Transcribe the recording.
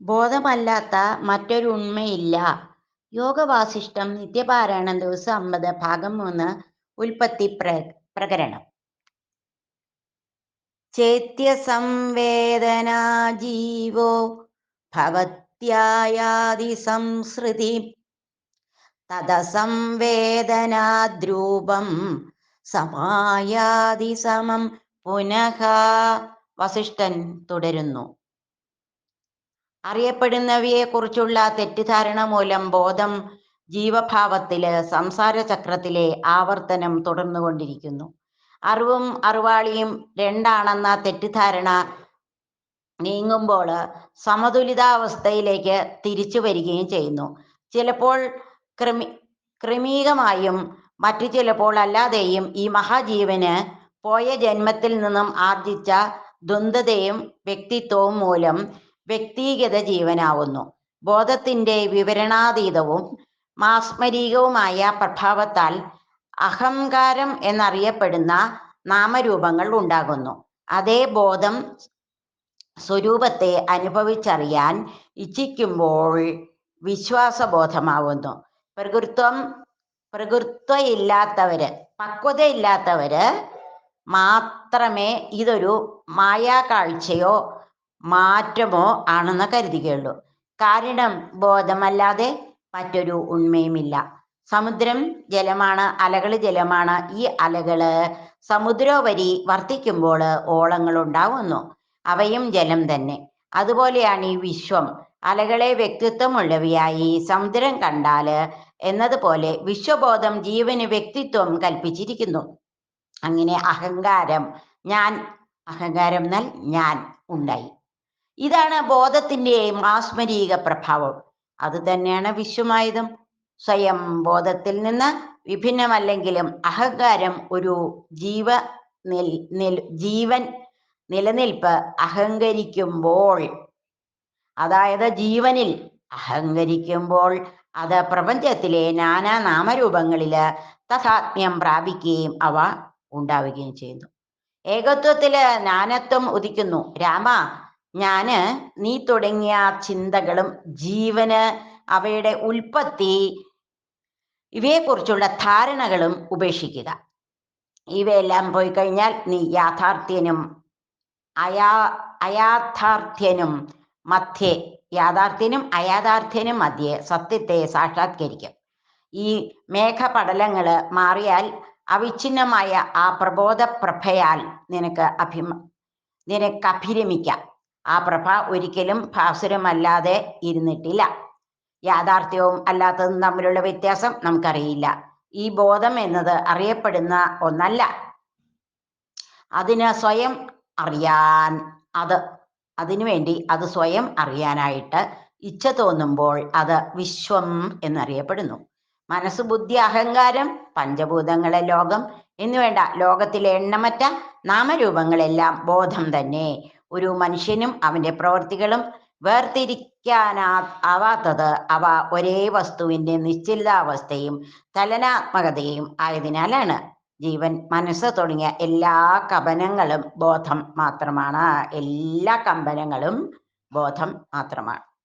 ബോധമല്ലാത്ത മറ്റൊരു ഉണ്മയില്ല യോഗവാസിഷ്ഠം നിത്യപാരായണം ദിവസം അമ്പത് ഭാഗം മൂന്ന് ഉൽപ്പത്തി പ്ര പ്രകരണം. ചേത്യസംവേദനാ ജീവോ ഭവത്യായാതി സംസൃതി തദസംവേദനാദ്രൂപം സമായാതി സമം പുനഃ വസിഷ്ഠൻ തുടരുന്നു. അറിയപ്പെടുന്നവയെക്കുറിച്ചുള്ള തെറ്റിദ്ധാരണ മൂലം ബോധം ജീവഭാവത്തിൽ സംസാര ചക്രത്തിലെ ആവർത്തനം തുടർന്നുകൊണ്ടിരിക്കുന്നു. അറിവും അറിവാളിയും രണ്ടാണെന്ന തെറ്റിദ്ധാരണ നീങ്ങുമ്പോൾ സമതുലിതാവസ്ഥയിലേക്ക് തിരിച്ചു വരികയും ചെയ്യുന്നു. ചിലപ്പോൾ ക്രമി ക്രമീകമായും മറ്റു ചിലപ്പോൾ അല്ലാതെയും ഈ മഹാജീവന് പോയ ജന്മത്തിൽ നിന്നും ആർജിച്ച ദ്വന്ദ്വതയും വ്യക്തിത്വവും മൂലം വ്യക്തിഗത ജീവനാവുന്നു. ബോധത്തിന്റെ വിവരണാതീതവും മാസ്മരികവുമായ പ്രഭാവത്താൽ അഹങ്കാരം എന്നറിയപ്പെടുന്ന നാമരൂപങ്ങൾ ഉണ്ടാകുന്നു. അതേ ബോധം സ്വരൂപത്തെ അനുഭവിച്ചറിയാൻ ഇച്ഛിക്കുമ്പോൾ വിശ്വാസബോധമാവുന്നു. പ്രകൃത്വം പ്രകൃത്വയില്ലാത്തവര് പക്വതയില്ലാത്തവര് മാത്രമേ ഇതൊരു മായാകാഴ്ചയോ മാറ്റമോ ആണെന്ന് കരുതുകയുള്ളൂ. കാരണം ബോധമല്ലാതെ മറ്റൊരു ഉണ്മയുമില്ല. സമുദ്രം ജലമാണ് അലകൾ ജലമാണ്. ഈ അലകൾ സമുദ്രോപരി വർത്തിക്കുമ്പോൾ ഓളങ്ങൾ ഉണ്ടാവുന്നു. അവയും ജലം തന്നെ. അതുപോലെയാണ് ഈ വിശ്വം. അലകളെ വ്യക്തിത്വമുള്ളവയായി സമുദ്രം കണ്ടാൽ എന്നതുപോലെ വിശ്വബോധം ജീവന് വ്യക്തിത്വം കൽപ്പിച്ചിരിക്കുന്നു. അങ്ങനെ അഹങ്കാരം ഞാൻ അഹങ്കാരം എന്നാൽ ഞാൻ ഉണ്ടായി. ഇതാണ് ബോധത്തിന്റെ മാസ്മരീക പ്രഭാവം. അത് തന്നെയാണ് വിശ്വമായതും. സ്വയം ബോധത്തിൽ നിന്ന് വിഭിന്നമല്ലെങ്കിലും അഹങ്കാരം ഒരു ജീവ ജീവൻ നിലനിൽപ്പ് അഹങ്കരിക്കുമ്പോൾ അതായത് ജീവനിൽ അഹങ്കരിക്കുമ്പോൾ അത് പ്രപഞ്ചത്തിലെ നാനാ നാമരൂപങ്ങളിൽ തഥാത്മ്യം പ്രാപിക്കുകയും അവ ഉണ്ടാവുകയും ചെയ്യുന്നു. ഏകത്വത്തിൽ നാനത്വം ഉദിക്കുന്നു. രാമ ഞാൻ നീ തുടങ്ങിയ ചിന്തകളും ജീവന് അവയുടെ ഉൽപ്പത്തി ഇവയെക്കുറിച്ചുള്ള ധാരണകളും ഉപേക്ഷിക്കുക. ഇവയെല്ലാം പോയി കഴിഞ്ഞാൽ നീ യാഥാർത്ഥ്യനും അയാ അയാഥാർത്ഥ്യനും മധ്യേ യാഥാർത്ഥ്യനും അയാഥാർത്ഥ്യനും മധ്യേ സത്യത്തെ സാക്ഷാത്കരിക്കും. ഈ മേഘപടലങ്ങൾ മാറിയാൽ അവിഛിന്നമായ ആ പ്രബോധ പ്രഭയാൽ നിനക്ക് അഭിമ നിനക്ക് അഭിരമിക്കാം. ആ പ്രഭ ഒരിക്കലും ഭാസുരമല്ലാതെ ഇരുന്നിട്ടില്ല. യാഥാർത്ഥ്യവും അല്ലാത്തതും തമ്മിലുള്ള വ്യത്യാസം നമുക്കറിയില്ല. ഈ ബോധം എന്നത് അറിയപ്പെടുന്ന ഒന്നല്ല. അതിന് സ്വയം അറിയാൻ അത് അതിനുവേണ്ടി അത് സ്വയം അറിയാനായിട്ട് ഇച്ഛ തോന്നുമ്പോൾ അത് വിശ്വം എന്നറിയപ്പെടുന്നു. മനസ്സ് ബുദ്ധി അഹങ്കാരം പഞ്ചഭൂതങ്ങളെ ലോകം എന്നുവേണ്ട ലോകത്തിലെ എണ്ണമറ്റ നാമരൂപങ്ങളെല്ലാം ബോധം തന്നെ. ഒരു മനുഷ്യനും അവന്റെ പ്രവൃത്തികളും വേർതിരിക്കാനാ ആവാത്തത് അവ ഒരേ വസ്തുവിന്റെ നിശ്ചിതാവസ്ഥയും ചലനാത്മകതയും ആയതിനാലാണ്. ജീവൻ മനസ്സ് തുടങ്ങിയ എല്ലാ കപനങ്ങളും ബോധം മാത്രമാണ്. എല്ലാ കമ്പനങ്ങളും ബോധം മാത്രമാണ്.